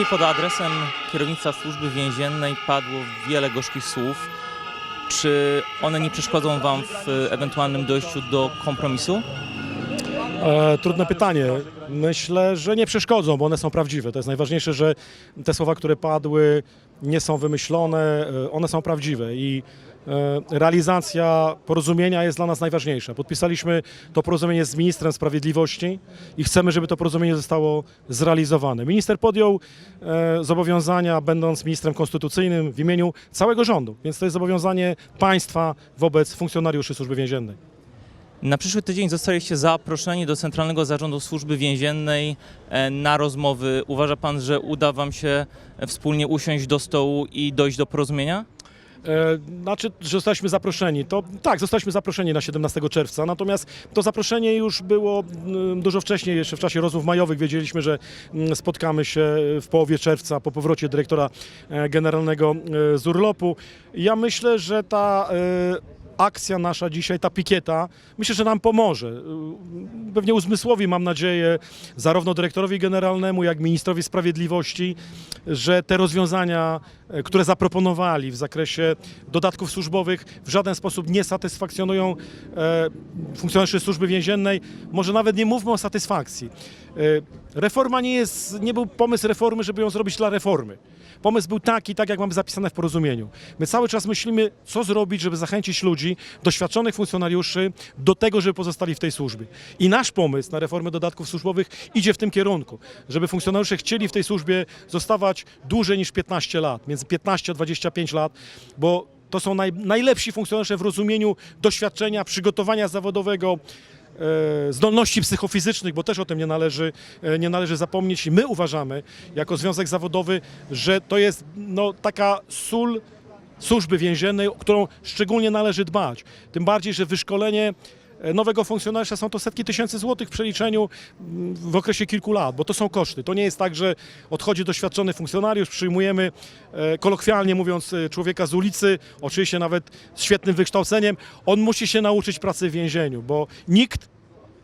Dzisiaj pod adresem kierownictwa służby więziennej padło wiele gorzkich słów. Czy one nie przeszkodzą Wam w e, ewentualnym dojściu do kompromisu? E, trudne pytanie. Myślę, że nie przeszkodzą, bo one są prawdziwe. To jest najważniejsze, że te słowa, które padły, nie są wymyślone, e, one są prawdziwe i realizacja porozumienia jest dla nas najważniejsza. Podpisaliśmy to porozumienie z ministrem sprawiedliwości i chcemy, żeby to porozumienie zostało zrealizowane. Minister podjął e, zobowiązania, będąc ministrem konstytucyjnym w imieniu całego rządu, więc to jest zobowiązanie państwa wobec funkcjonariuszy służby więziennej. Na przyszły tydzień zostaliście zaproszeni do Centralnego Zarządu Służby Więziennej e, na rozmowy. Uważa Pan, że uda Wam się e, wspólnie usiąść do stołu i dojść do porozumienia? E, Znaczy, że zostaliśmy zaproszeni. To tak, zostaliśmy zaproszeni na 17 czerwca, natomiast to zaproszenie już było mm, dużo wcześniej, jeszcze w czasie rozmów majowych wiedzieliśmy, że mm, spotkamy się w połowie czerwca po powrocie dyrektora e, generalnego e, z urlopu. Ja myślę, że ta akcja nasza dzisiaj, ta pikieta, myślę, że nam pomoże. Pewnie uzmysłowi, mam nadzieję, zarówno dyrektorowi generalnemu, jak ministrowi sprawiedliwości, że te rozwiązania, e, które zaproponowali w zakresie dodatków służbowych, w żaden sposób nie satysfakcjonują e, funkcjonariuszy służby więziennej. Może nawet nie mówmy o satysfakcji. E, Reforma nie jest, nie był pomysł reformy, żeby ją zrobić dla reformy. Pomysł był taki, tak jak mamy zapisane w porozumieniu. My cały czas myślimy, co zrobić, żeby zachęcić ludzi, doświadczonych funkcjonariuszy do tego, żeby pozostali w tej służbie. I nasz pomysł na reformę dodatków służbowych idzie w tym kierunku, żeby funkcjonariusze chcieli w tej służbie zostawać dłużej niż 15 lat, między 15 a 25 lat, bo to są naj, najlepsi funkcjonariusze w rozumieniu doświadczenia, przygotowania zawodowego, e, zdolności psychofizycznych, bo też o tym nie należy, e, nie należy zapomnieć. I my uważamy, jako związek zawodowy, że to jest no, taka sól służby więziennej, o którą szczególnie należy dbać. Tym bardziej, że wyszkolenie e, nowego funkcjonariusza są to setki tysięcy złotych w przeliczeniu mm, w okresie kilku lat, bo to są koszty. To nie jest tak, że odchodzi doświadczony funkcjonariusz, przyjmujemy e, kolokwialnie mówiąc e, człowieka z ulicy, oczywiście nawet z świetnym wykształceniem, on musi się nauczyć pracy w więzieniu, bo nikt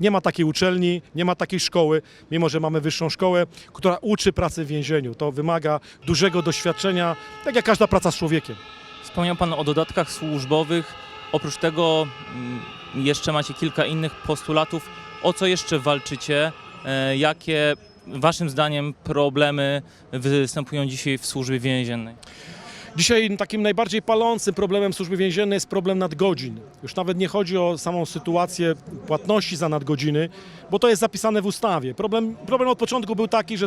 nie ma takiej uczelni, nie ma takiej szkoły, mimo że mamy wyższą szkołę, która uczy pracy w więzieniu. To wymaga dużego doświadczenia, tak jak każda praca z człowiekiem. Wspomniał Pan o dodatkach służbowych. Oprócz tego mm, jeszcze macie kilka innych postulatów. O co jeszcze walczycie? E, Jakie Waszym zdaniem problemy występują dzisiaj w służbie więziennej? Dzisiaj takim najbardziej palącym problemem służby więziennej jest problem nadgodzin. Już nawet nie chodzi o samą sytuację płatności za nadgodziny, bo to jest zapisane w ustawie. Problem, problem od początku był taki, że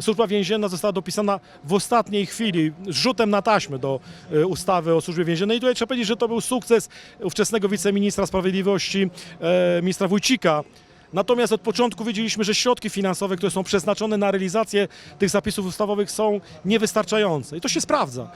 służba więzienna została dopisana w ostatniej chwili, z rzutem na taśmę do e, ustawy o służbie więziennej. I tutaj trzeba powiedzieć, że to był sukces ówczesnego wiceministra sprawiedliwości, e, ministra Wójcika, Natomiast od początku wiedzieliśmy, że środki finansowe, które są przeznaczone na realizację tych zapisów ustawowych są niewystarczające. I to się sprawdza.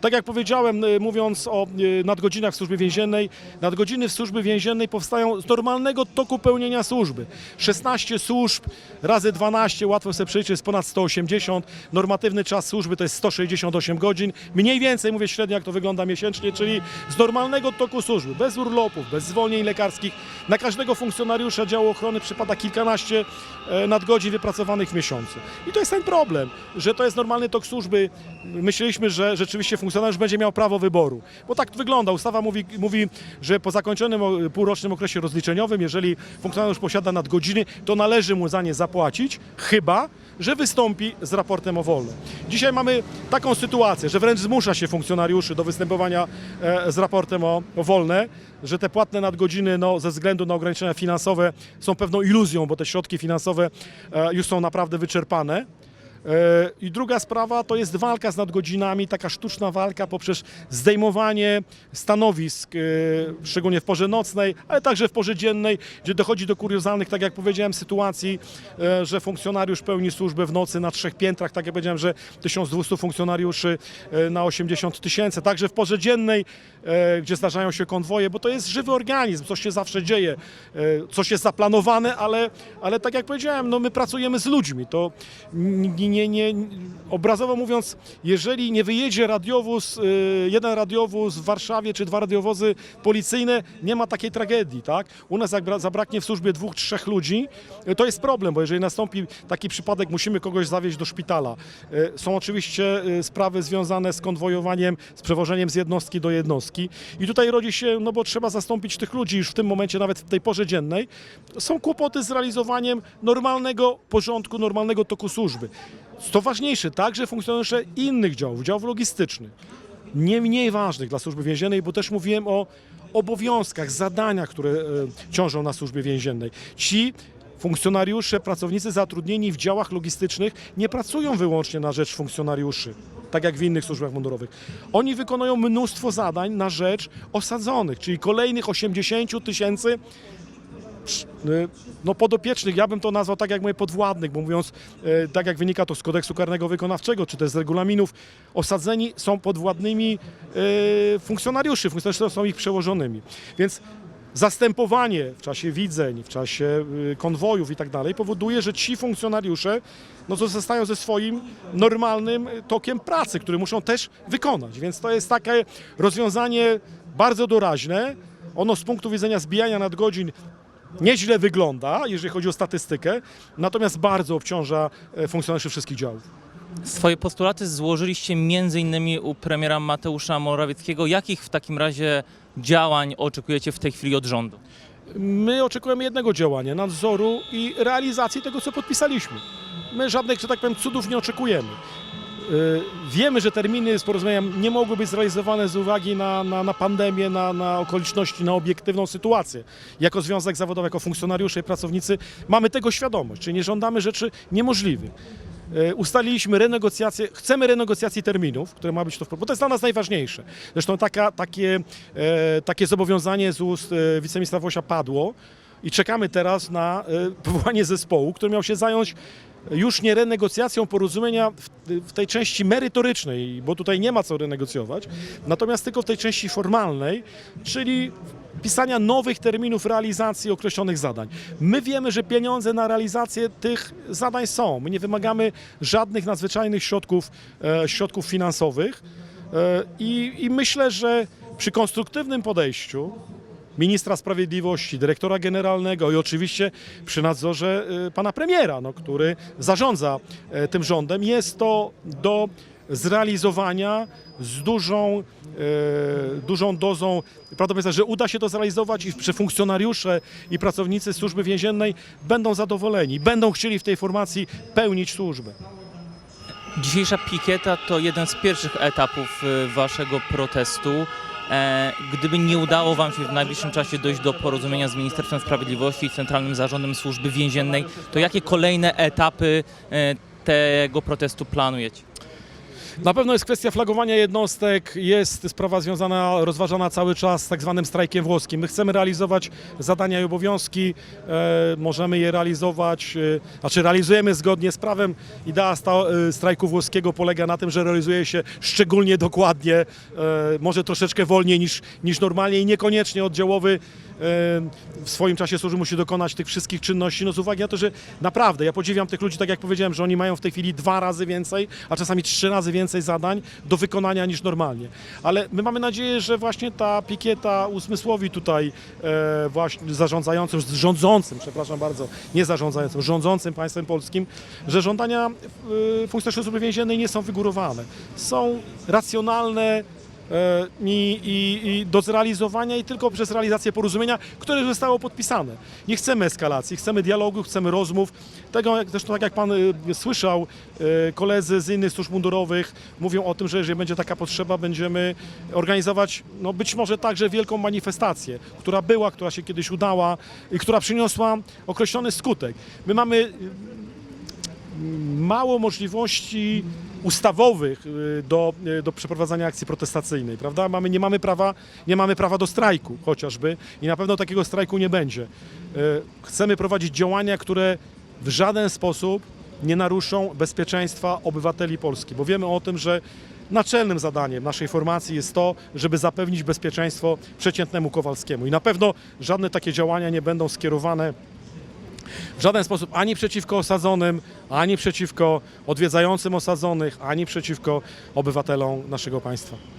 Tak jak powiedziałem, y, mówiąc o y, nadgodzinach w służbie więziennej, nadgodziny w służbie więziennej powstają z normalnego toku pełnienia służby. 16 służb razy 12, łatwo sobie przeliczyć, ponad 180. Normatywny czas służby to jest 168 godzin. Mniej więcej, mówię średnio, jak to wygląda miesięcznie, czyli z normalnego toku służby, bez urlopów, bez zwolnień lekarskich. Na każdego funkcjonariusza działu ochrony przypada kilkanaście e, nadgodzin wypracowanych w miesiącu. I to jest ten problem, że to jest normalny tok służby. Myśleliśmy, że rzeczywiście funkcjonariusz będzie miał prawo wyboru, bo tak wygląda. Ustawa mówi, mówi że po zakończonym półrocznym okresie rozliczeniowym, jeżeli funkcjonariusz posiada nadgodziny, to należy mu za nie zapłacić, chyba, że wystąpi z raportem o wolne. Dzisiaj mamy taką sytuację, że wręcz zmusza się funkcjonariuszy do występowania e, z raportem o, wolne, że te płatne nadgodziny no, ze względu na ograniczenia finansowe są pewną iluzją, bo te środki finansowe e, już są naprawdę wyczerpane. E, I druga sprawa to jest walka z nadgodzinami, taka sztuczna walka poprzez zdejmowanie stanowisk, e, szczególnie w porze nocnej, ale także w porze dziennej, gdzie dochodzi do kuriozalnych, tak jak powiedziałem, sytuacji, e, że funkcjonariusz pełni służbę w nocy na trzech piętrach, tak jak powiedziałem, że 1200 funkcjonariuszy na 80 tysięcy, także w porze dziennej, gdzie zdarzają się konwoje, bo to jest żywy organizm, coś się zawsze dzieje, coś jest zaplanowane, ale, ale tak jak powiedziałem, no my pracujemy z ludźmi, to nie, nie, nie, obrazowo mówiąc, jeżeli nie wyjedzie radiowóz, y, jeden radiowóz w Warszawie czy dwa radiowozy policyjne, nie ma takiej tragedii, tak? U nas jak bra- zabraknie w służbie dwóch, trzech ludzi, y, to jest problem, bo jeżeli nastąpi taki przypadek, musimy kogoś zawieźć do szpitala. Y, Są oczywiście sprawy związane z konwojowaniem, z przewożeniem z jednostki do jednostki i tutaj rodzi się, no bo trzeba zastąpić tych ludzi już w tym momencie, nawet w tej porze dziennej. Są kłopoty z realizowaniem normalnego porządku, normalnego toku służby. Co ważniejsze, także funkcjonariusze innych działów, działów logistycznych, nie mniej ważnych dla służby więziennej, bo też mówiłem o obowiązkach, zadaniach, które e, ciążą na służbie więziennej. Ci funkcjonariusze, pracownicy zatrudnieni w działach logistycznych nie pracują wyłącznie na rzecz funkcjonariuszy, tak jak w innych służbach mundurowych. Oni wykonują mnóstwo zadań na rzecz osadzonych, czyli kolejnych 80 tysięcy no, podopiecznych, ja bym to nazwał tak jak moje podwładnych, bo mówiąc e, tak jak wynika to z kodeksu karnego wykonawczego, czy też z regulaminów, osadzeni są podwładnymi e, funkcjonariuszy, funkcjonariusze są ich przełożonymi. Więc zastępowanie w czasie widzeń, w czasie y, konwojów i tak dalej powoduje, że ci funkcjonariusze no, zostają ze swoim normalnym y, tokiem pracy, który muszą też wykonać. Więc to jest takie rozwiązanie bardzo doraźne. Ono z punktu widzenia zbijania nadgodzin nieźle wygląda, jeżeli chodzi o statystykę, natomiast bardzo obciąża e, funkcjonariuszy wszystkich działów. Swoje postulaty złożyliście m.in. u premiera Mateusza Morawieckiego. Jakich w takim razie działań oczekujecie w tej chwili od rządu? My oczekujemy jednego działania, nadzoru i realizacji tego, co podpisaliśmy. My żadnych, że tak powiem, cudów nie oczekujemy. Yy, Wiemy, że terminy z porozumienia nie mogły być zrealizowane z uwagi na, na, na pandemię, na, na okoliczności, na obiektywną sytuację. Jako związek zawodowy, jako funkcjonariusze i pracownicy mamy tego świadomość, czyli nie żądamy rzeczy niemożliwych. Yy, Ustaliliśmy renegocjacje, chcemy renegocjacji terminów, które ma być to, w- bo to jest dla nas najważniejsze. Zresztą taka, takie, e, takie zobowiązanie z ust wiceministra Wosia padło i czekamy teraz na powołanie zespołu, który miał się zająć już nie renegocjacją porozumienia w, tej części merytorycznej, bo tutaj nie ma co renegocjować, natomiast tylko w tej części formalnej, czyli pisania nowych terminów realizacji określonych zadań. My wiemy, że pieniądze na realizację tych zadań są. My nie wymagamy żadnych nadzwyczajnych środków, e, środków finansowych e, i, i myślę, że przy konstruktywnym podejściu ministra sprawiedliwości, dyrektora generalnego i oczywiście przy nadzorze y, pana premiera, no, który zarządza e, tym rządem, jest to do zrealizowania z dużą, e, dużą dozą prawdopodobieństwa, że uda się to zrealizować i że funkcjonariusze i pracownicy służby więziennej będą zadowoleni, będą chcieli w tej formacji pełnić służbę. Dzisiejsza pikieta to jeden z pierwszych etapów y, waszego protestu. E, Gdyby nie udało wam się w najbliższym czasie dojść do porozumienia z Ministerstwem Sprawiedliwości i Centralnym Zarządem Służby Więziennej, to jakie kolejne etapy e, tego protestu planujecie? Na pewno jest kwestia flagowania jednostek, jest sprawa związana, rozważana cały czas z tak zwanym strajkiem włoskim. My chcemy realizować zadania i obowiązki, e, możemy je realizować, e, znaczy realizujemy zgodnie z prawem. Idea sta, e, strajku włoskiego polega na tym, że realizuje się szczególnie dokładnie, e, może troszeczkę wolniej niż, niż normalnie i niekoniecznie oddziałowy e, w swoim czasie służby musi dokonać tych wszystkich czynności, no z uwagi na to, że naprawdę ja podziwiam tych ludzi, tak jak powiedziałem, że oni mają w tej chwili dwa razy więcej, a czasami trzy razy więcej zadań do wykonania niż normalnie. Ale my mamy nadzieję, że właśnie ta pikieta uzmysłowi tutaj e, właśnie zarządzającym, rządzącym, przepraszam bardzo, nie zarządzającym, rządzącym państwem polskim, że żądania e, funkcjonariuszy służby więziennej nie są wygórowane. Są racjonalne, i, i, i do zrealizowania i tylko przez realizację porozumienia, które już zostało podpisane. Nie chcemy eskalacji, chcemy dialogu, chcemy rozmów. Tego, jak- zresztą tak jak Pan e, słyszał, e, koledzy z innych służb mundurowych mówią o tym, że jeżeli będzie taka potrzeba, będziemy organizować no być może także wielką manifestację, która była, która się kiedyś udała i która przyniosła określony skutek. My mamy mało możliwości ustawowych y, do, y, do przeprowadzania akcji protestacyjnej, prawda? Mamy, nie, mamy prawa, nie mamy prawa do strajku chociażby i na pewno takiego strajku nie będzie. Y, Chcemy prowadzić działania, które w żaden sposób nie naruszą bezpieczeństwa obywateli Polski, bo wiemy o tym, że naczelnym zadaniem naszej formacji jest to, żeby zapewnić bezpieczeństwo przeciętnemu Kowalskiemu i na pewno żadne takie działania nie będą skierowane w żaden sposób ani przeciwko osadzonym, ani przeciwko odwiedzającym osadzonych, ani przeciwko obywatelom naszego państwa.